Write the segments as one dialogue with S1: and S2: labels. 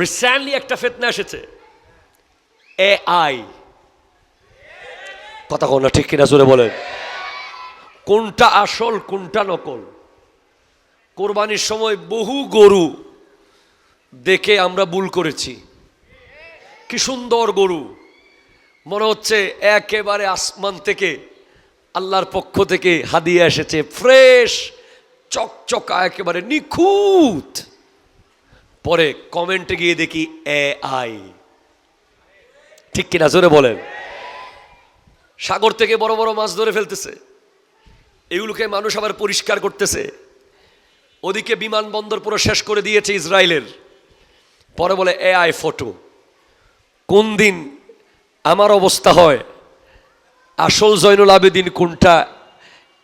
S1: Recently একটা ফেতনা এসেছে। এ আই কথা কোন ঠিক কিনা জোরে বলেন। কোনটা আসল, কোনটা নকল? কোরবানির সময় বহু গরু দেখে আমরা ভুল করেছি। কি সুন্দর গরু। মনে হচ্ছে একেবারে আসমান থেকে, আল্লাহর পক্ষ থেকে হাদিয়ে এসেছে। ফ্রেশ, চকচকা, একেবারে নিখুঁত। পরে কমেন্টে গিয়ে দেখি এ আই ঠিক কিনা? জোরে বলেন। সাগর থেকে বড় বড় মাছ ধরে ফেলতেছে। এগুলোকে মানুষ আবার পরিষ্কার করতেছে। ওদিকে বিমানবন্দর পুরো শেষ করে দিয়েছে ইসরায়েলের। পরে বলে এ আই ফটো কোন দিন আমার অবস্থা হয়? আসল জয়নুল আবেদিন কোনটা?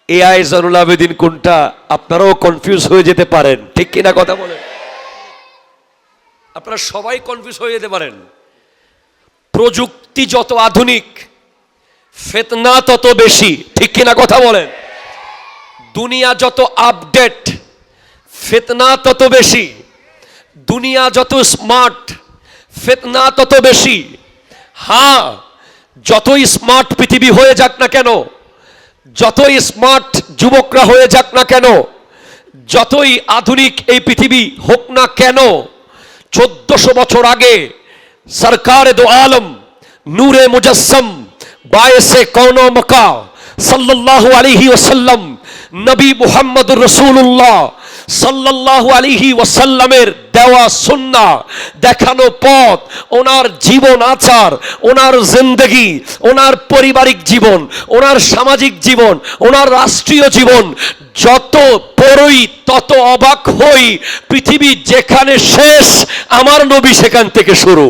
S1: এআই জয়নুল আবেদিন কোনটা? আপনারাও কনফিউজ হয়ে যেতে পারেন। ঠিক কিনা কথা বলেন? আপনারা সবাই কনফিউজ হয়ে যেতে পারেন। প্রযুক্তি যত আধুনিক, ফেতনা তত বেশি। ঠিক কিনা কথা বলেন? দুনিয়া যত আপডেট ফেতনা তত বেশি। দুনিয়া যত স্মার্ট ফেতনা তত বেশি। হ্যাঁ যতই স্মার্ট পৃথিবী হয়ে যাক না কেন, যতই স্মার্ট যুবকরা হয়ে যাক না কেন, যতই আধুনিক এই পৃথিবী হোক না কেন চোদ্দশো বছর আগে সরকার দো আলম নূরে মুজস্সম বায়েসে কৌন মকা সাল্লাহ আলিহি ওসাল্লাম নবী মুহাম্মদ রসুল্লাহ সাল্লাহ আলিহি ওয়াসাল্লামের দেওয়া সুন্নাহ, দেখানো পথ, ওনার জীবন আচার, ওনার জিন্দগি, ওনার পারিবারিক জীবন, ওনার সামাজিক জীবন, ওনার রাষ্ট্রীয় জীবন, যত পড়ই, তত অবাক হই, পৃথিবী যেখানে শেষ, আমার নবী সেখান থেকে শুরু।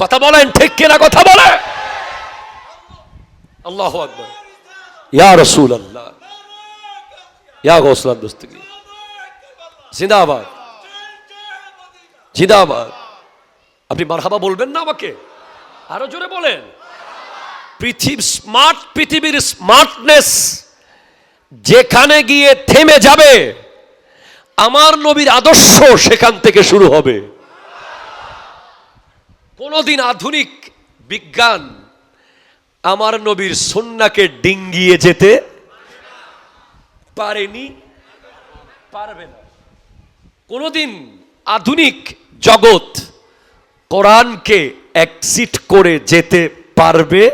S1: কথা বলেন ঠিক কিনা? কথা বলে। আল্লাহ আকবর। ইয়া রসুল আল্লাহ ইয়া গৌসলাম দোস্তগি জিন্দাবাদ। জিন্দাবাদ আপনি মারহাবা বলবেন না আমাকে? আরও জোরে বলেন। পৃথিবী স্মার্ট, পৃথিবীর স্মার্টনেস যেখানে গিয়ে থেমে যাবে, আমার নবীর আদর্শ সেখান থেকে শুরু হবে। কোনোদিন আধুনিক বিজ্ঞান আমার নবীর সন্নাকে ডিঙ্গিয়ে যেতে পারেনি, পারবে না। কোনোদিন আধুনিক জগৎ কোরআনকে অ্যাক্সিট করে যেতে পারবে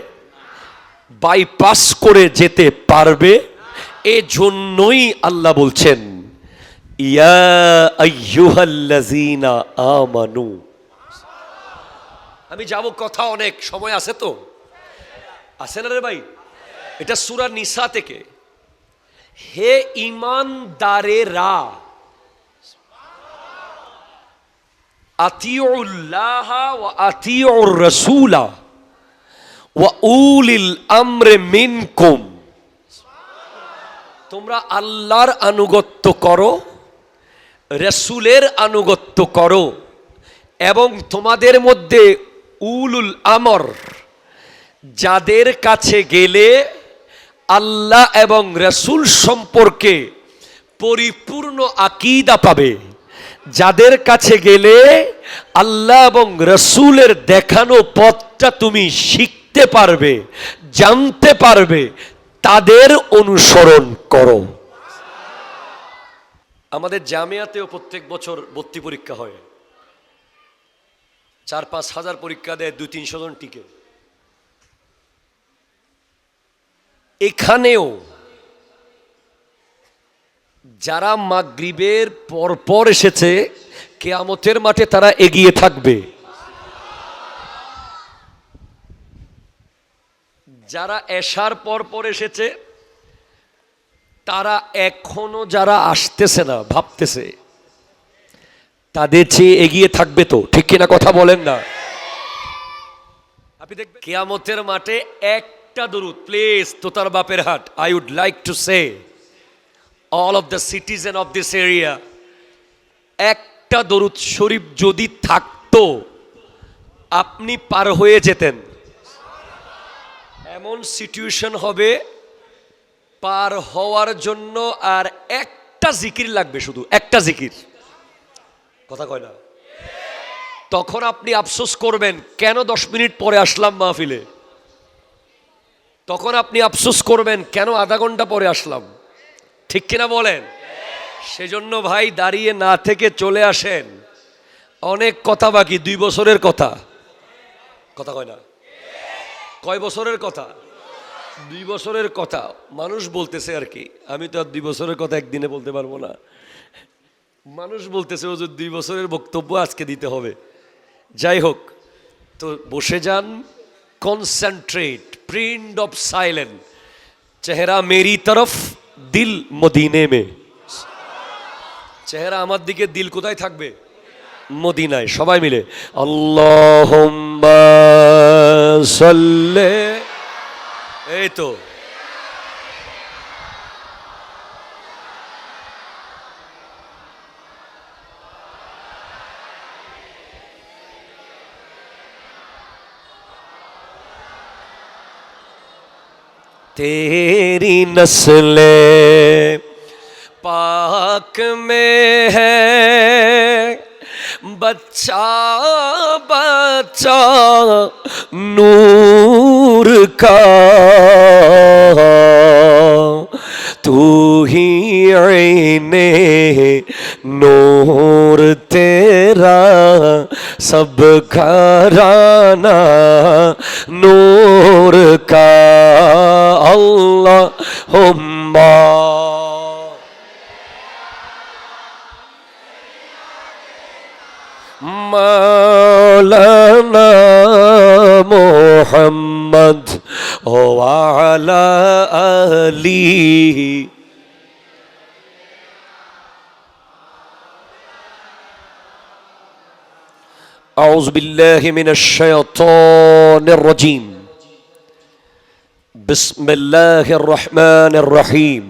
S1: বাইপাস করে যেতে পারবে, এজন্যই আল্লাহ বলছেন, ইয়া আমানু। আমি যাব কথা অনেক, সময় আছে তো? আছে না রে ভাই? এটা সুরা নিসা থেকে। হে ইমানদারেরা আতিউর রাসূলা আমরে মিনকুম তোমরা আল্লাহর আনুগত্য করো, রসুলের আনুগত্য করো এবং তোমাদের মধ্যে উলুল আমর, যাদের কাছে গেলে আল্লাহ এবং রসুল সম্পর্কে পরিপূর্ণ আকিদা পাবে। যাদের কাছে গেলে আল্লাহ এবং রসুলের দেখানো পথটা তুমি শিখতে পারবে, জানতে পারবে, তাদের অনুসরণ করো। আমাদের জামিয়াতেও প্রত্যেক বছর ভর্তি পরীক্ষা হয়। চার পাঁচ হাজার পরীক্ষা দেয় দুই তিনশো জন টিকে। এখানেও যারা মাগরিবের পরপর এসেছে, কেয়ামতের মাঠে তারা এগিয়ে থাকবে। যারা এশার পর পর এসেছে, তারা এখনও যারা আসতেছে না, ভাবতেছে, তাদের চেয়ে এগিয়ে থাকবে তো, ঠিক কিনা কথা বলেন না? আপনি দেখবেন, কেয়ামতের মাঠে একটা দরুদ, প্লিজ, তোতার বাপের হাট, I would like to say. All of the citizen of this area একটা দরুদ শরীফ যদি থাকতো, আপনি পার হয়ে যেতেন। এমন সিচুয়েশন হবে, পার হওয়ার জন্য আর একটা জিকির লাগবে শুধু, একটা জিকির। কথা কয় না? তখন আপনি আফসোস করবেন, কেন দশ মিনিট পরে আসলাম মাহফিলে? তখন আপনি আফসোস করবেন, কেন আধা ঘণ্টা পরে আসলাম? ঠিক কিনা বলেন? সেজন্য ভাই দাঁড়িয়ে না থেকে চলে আসেন। অনেক কথা বাকি, দুই বছরের কথা। কথা কয় না? কয় বছরের কথা? দুই বছরের কথা। মানুষ বলতেছে আর কি, আমি তো আর দুই বছরের কথা একদিনে বলতে পারব না। মানুষ বলতেছে, ও দুই বছরের বক্তব্য আজকে দিতে হবে। যাই হোক, তো বসে যান। কনসেন্ট্রেট প্রিন্ট অফ সাইলেন্ট চেহারা মেরি তরফ। দিল মদিনে মে। চেহারা আমার দিকে দিল কোথায় থাকবে? মদিনায় সবাই মিলে। আল্লাহ সাল্লে। এই তো। تیری نسل پاک میں ہے۔ بچہ بچہ نور کا۔ تو ہی عین نور तेरा सब घराना नूर का अल्लाह हुम्मा मौलाना मोहम्मद ओ वाला अली أعوذ بالله من الشيطان الرجيم. بسم الله الرحمن الرحيم.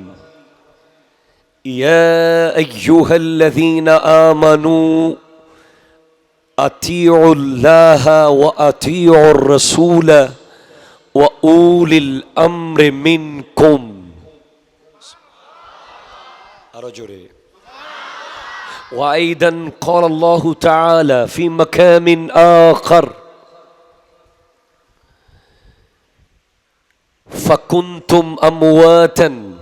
S1: يا أيها الذين آمنوا أطيعوا الله وأطيعوا الرسول وأولي الأمر منكم. أرجل وأيضا قال الله تعالى في مكان آخر فكنتم أمواتا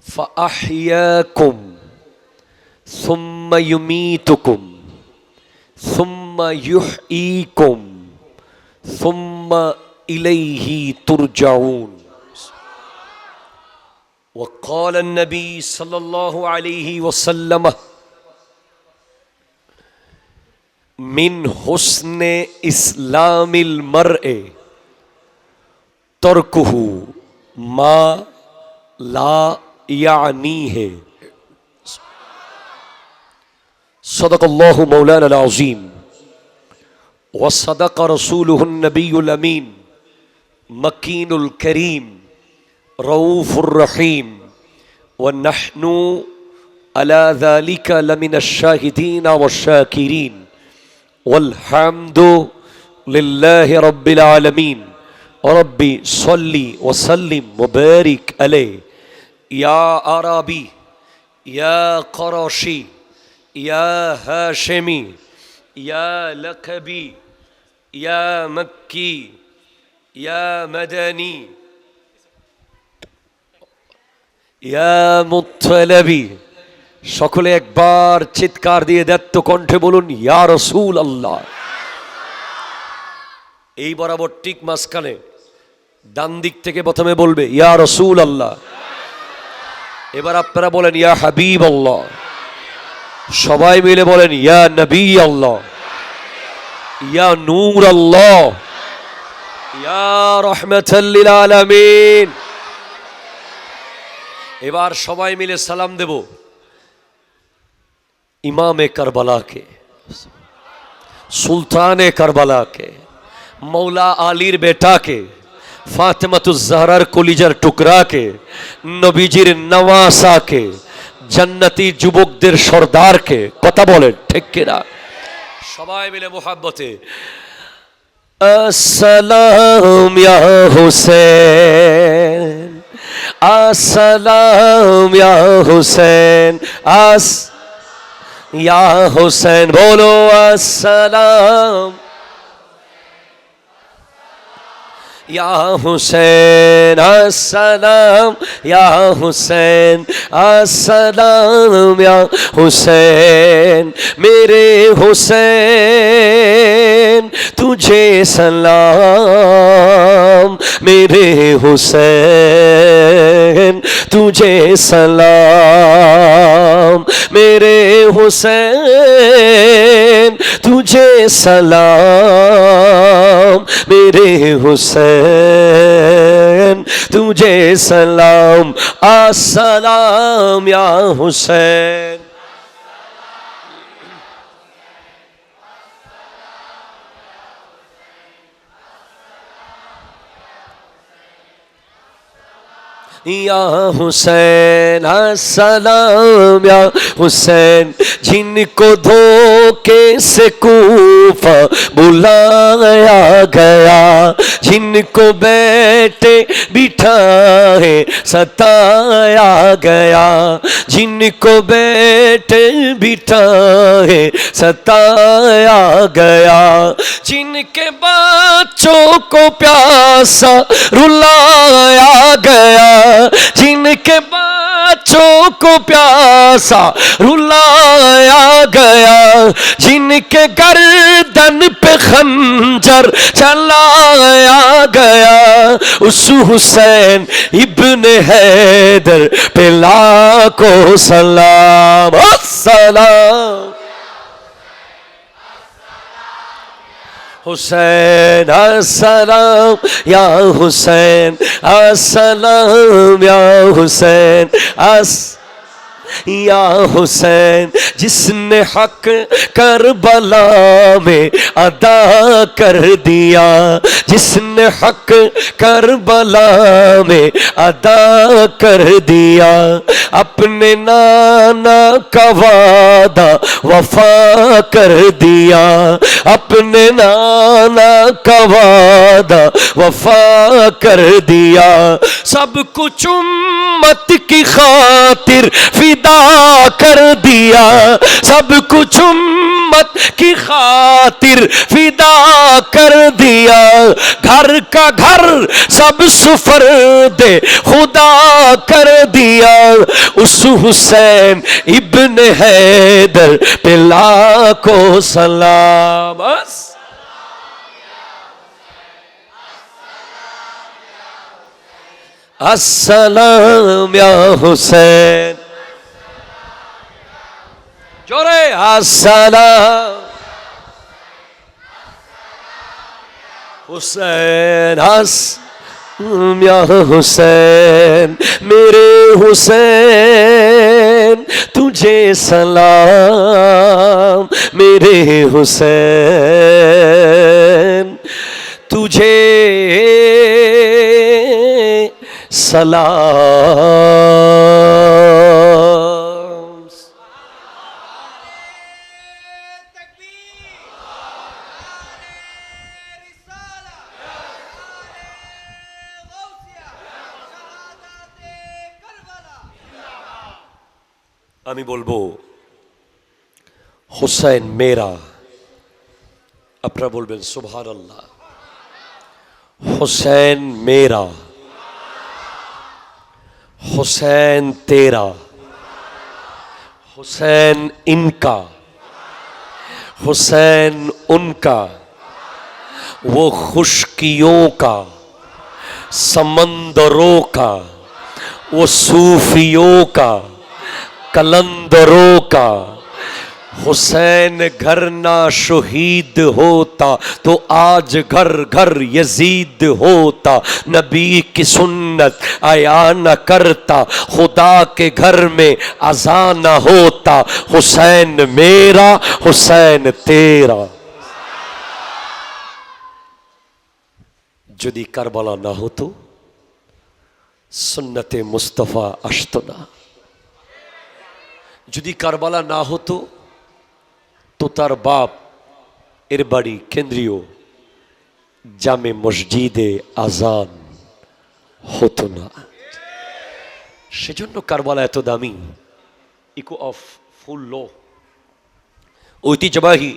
S1: فأحياكم ثم يميتكم ثم يحييكم ثم إليه ترجعون. وقال النبي صلى الله عليه وسلم من حسن إسلام المرء تركه ما لا يعنيه. صدق الله مولانا العظيم وصدق رسوله النبي الأمين مكين الكريم. رؤوف الرحيم. ونحن على ذلك لمن الشاهدين والشاكرين. والحمد لله رب العالمين. ربي صلي وسلم وبارك عليه. يا عربي يا قرشي يا هاشمي يا لقبي يا مكي يا مدني ইয়া মুত্তালাবি সকলে একবার চিৎকার দিয়ে দত্ত কণ্ঠে বলুন, ইয়া রসুল আল্লাহ এই বরাবর ঠিক মাঝখানে, ডান দিক থেকে প্রথমে বলবে, ইয়া রসুল আল্লাহ এবার আপনারা বলেন, ইয়া হাবিব আল্লাহ সবাই মিলে বলেন, ইয়া নবী আল্লাহ ইয়া নূর আল্লাহ ইয়া রহমতাল্লিল আলামিন। এবার সবাই মিলে সালাম দেব। ইমামে কারবালাকে, সুলতানে কারবালাকে, মৌলা আলীর বেটাকে ফাতেমাতুজাহরার কলিজার টুকরাকে, নবীজির নওয়াসাকে, জান্নাতি যুবকদের সর্দারকে, কথা বলেন, ঠিক কিনা? সবাই মিলে মোহাব্বতে, আসসালাম ইয়া Hussain. Assalam ya Hüseyin. As ya Hüseyin bolo assalam. Ya Hüseyin Assalam Ya Hüseyin Assalam Ya Hüseyin Mere Hüseyin Tujhe salam Mere Hüseyin تجھے سلام میرے حسین تجھے سلام میرے حسین تجھے سلام آ سلام یا حسین۔ یا حسین، السلام، یا حسین، جن کو دھوکے سے کوفہ بلایا گیا، جن کو بیٹے بٹھا ہے ستایا گیا، جن کو بیٹے بٹھا ہے ستایا گیا، جن کے بچوں کو پیاسا، رلایا گیا۔ جن کے بچوں کو پیاسا رلایا گیا، جن کے گردن پہ خنجر چلایا گیا۔ اس حسین ابن حیدر پہ لاکھوں سلام۔ سلام Hussain আসসালাম ইয়া হুসেন আসসালাম ইয়া হুসেন আস یا حسین، جس نے حق کربلا میں ادا کر دیا، جس نے حق کربلا میں ادا کر دیا، اپنے نانا کا وعدہ وفا کر دیا، اپنے نانا کا وعدہ وفا کر دیا۔ سب کچھ امت کی خاطر فدا فدا کر دیا۔ سب کچھ امت کی خاطر فدا کر دیا۔ گھر کا گھر سب سفر دے خدا کر دیا۔ اس حسین ابن حیدر پلا کو سلام۔ بس۔ السلام یا حسین۔ السلام حسین
S2: ہس یا حسین میرے حسین
S1: تجھے سلام میرے حسین تجھے سلام۔ بول بو حسین میرا اپنا بول বলবেন সুভার اللہ حسین میرا حسین تیرا حسین ان کا حسین ان کا وہ خشکیوں کا سمندروں کا وہ صوفیوں کا کلندروں کا۔ حسین گھر نہ شہید ہوتا تو آج گھر گھر یزید ہوتا۔ نبی کی سنت آیا نہ کرتا، خدا کے گھر میں اذان نہ ہوتا۔ حسین میرا، حسین تیرا۔ جدی کربلا نہ ہو تو سنت مصطفیٰ اشتنا۔ যদি কারবালা না হতো, তো তার বাপ এর বাড়ি কেন্দ্রীয় জামে মসজিদে আজান হতো না। সেজন্য কারবালা এত দামি। ইকো অফ ফুল লো ঐতিহ্যবাহী।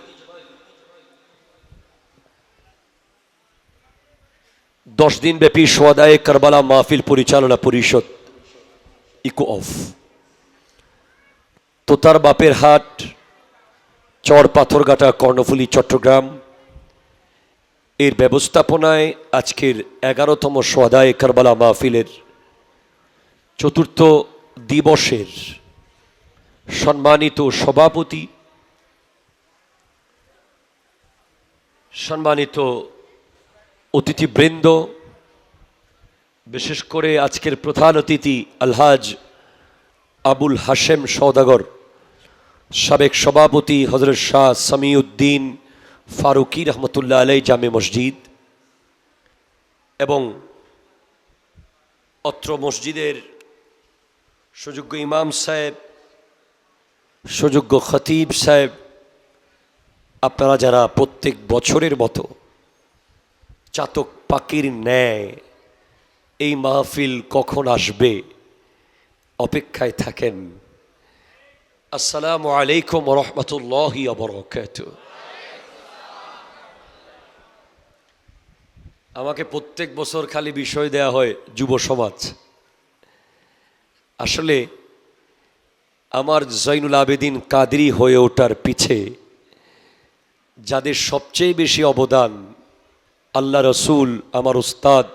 S1: দশ দিন ব্যাপী সোয়াদায় কারবালা মাহফিল পরিচালনা পরিষদ। ইকো অফ তোতার বাপের হাট, চর পাথরঘাটা কর্ণফুলী, চট্টগ্রাম। এর ব্যবস্থাপনায় আজকের এগারোতম সোয়াদায় কারবালা মাহফিলের চতুর্থ দিবসের সম্মানিত সভাপতি, সম্মানিত অতিথিবৃন্দ, বিশেষ করে আজকের প্রধান অতিথি আলহাজ আবুল হাশেম সওদাগর। সাবেক সভাপতি হজরত শাহ সামিউদ্দিন ফারুকি রহমতুল্লাহ আলাই জামে মসজিদ এবং অত্র মসজিদের সুযোগ্য ইমাম সাহেব, সুযোগ্য খতিব সাহেব, আপনারা যারা প্রত্যেক বছরের মতো চাতক পাখির ন্যায় এই মাহফিল কখন আসবে, অপেক্ষায় থাকেন। আসসালামু আলাইকুম রহমতুল্লাহি অবরকাত আমাকে প্রত্যেক বছর খালি বিষয় দেয়া হয় যুব সমাজ। আসলে আমার জৈনুল আবেদিন কাদরি হয়ে ওঠার পিছে যাদের সবচেয়ে বেশি অবদান আল্লাহ রসুল, আমার উস্তাদ,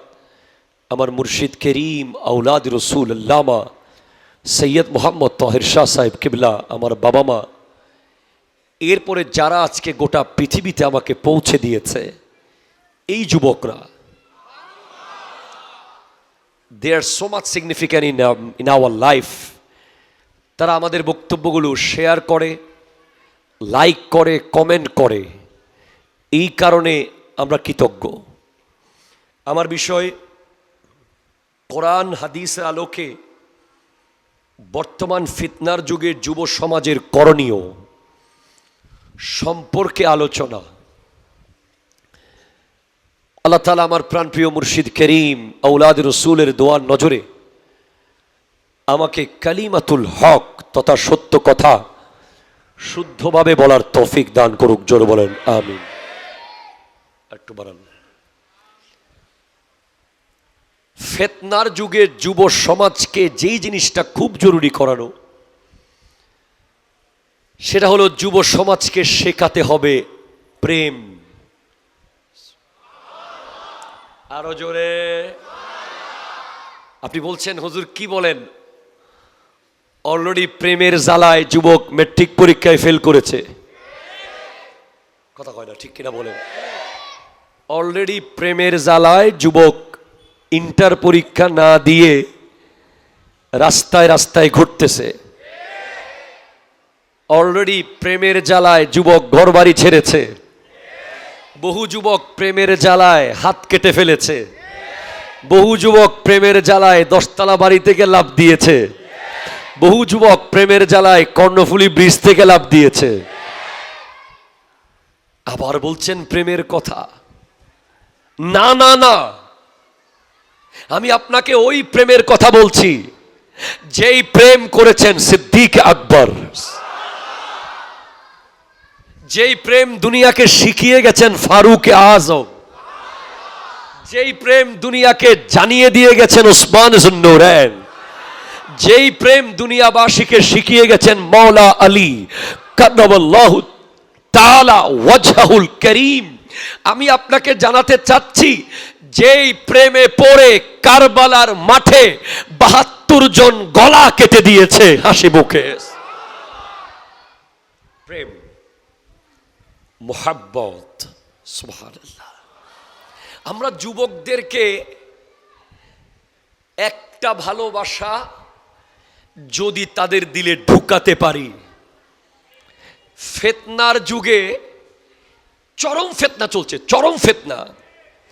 S1: আমার মুর্শিদ করিম আউলাদ রসুল, আল্লামা সৈয়দ মোহাম্মদ তহের শাহ সাহেব কিবলা, আমার বাবা মা। এরপরে যারা আজকে গোটা পৃথিবীতে আমাকে পৌঁছে দিয়েছে, এই যুবকরা। They are so much significant in in our life তারা আমাদের বক্তব্যগুলো শেয়ার করে লাইক করে কমেন্ট করে। এই কারণে আমরা কৃতজ্ঞ। আমার বিষয়, কোরআন, হাদিসের আলোকে বর্তমান ফিতনার যুগের যুব সমাজের করণীয় সম্পর্কে আলোচনা। আল্লাহ তালা আমার প্রাণপ্রিয় মুর্শিদ করিম আউলাদ রসুলের দোয়ার নজরে আমাকে কালিমাতুল হক তথা সত্য কথা শুদ্ধভাবে বলার তৌফিক দান করুক, জোর বলেন, আমিন। একটু বাড়ান। ফেতনার যুগে যুব সমাজকে যেই জিনিসটা খুব জরুরি করানো, সেটা হলো যুব সমাজকে শেখাতে হবে প্রেম। আরও জোরে। আপনি বলছেন, হুজুর কি বলেন? অলরেডি প্রেমের জ্বালায় যুবক মেট্রিক পরীক্ষায় ফেল করেছে। কথা কয় না, ঠিক কিনা বলেন? অলরেডি প্রেমের জ্বালায় যুবক ইন্টার পরীক্ষা না দিয়ে রাস্তায় রাস্তায় ঘুরতেছে। অলরেডি প্রেমের জ্বালায় যুবক ঘরবাড়ি ছেড়েছে। বহু যুবক প্রেমের জ্বালায় হাত কেটে ফেলেছে। বহু যুবক প্রেমের জ্বালায় দশতলা বাড়ি থেকে লাভ দিয়েছে। বহু যুবক প্রেমের জ্বালায় কর্ণফুলী ব্রিজ থেকে লাভ দিয়েছে। আবার বলছেন প্রেমের কথা। না না না। আমি আপনাকে ওই প্রেমের কথা বলছি। যেই প্রেম করেছেন সিদ্দিক আকবর। যেই প্রেম দুনিয়াকে শিখিয়ে গেছেন ফারুক আজম। যেই প্রেম দুনিয়াকে জানিয়ে দিয়ে গেছেন ওসমান জুন্নুরেন। যেই প্রেম দুনিয়াবাসীকে শিখিয়ে গেছেন মৌলা আলী কাদ্দাবাল্লাহু তাআলা ওয়াজহাউল করিম। আমি আপনাকে জানাতে চাচ্ছি যেই প্রেমে পড়ে কারবালার মাঠে বাহাত্তর জন গলা কেটে দিয়েছে হাসি মুখে। প্রেম, মোহাব্বত আমরা যুবকদেরকে একটা ভালোবাসা যদি তাদের দিলে ঢুকাতে পারি, ফেতনার যুগে চরম ফেতনা চলছে, চরম ফেতনা।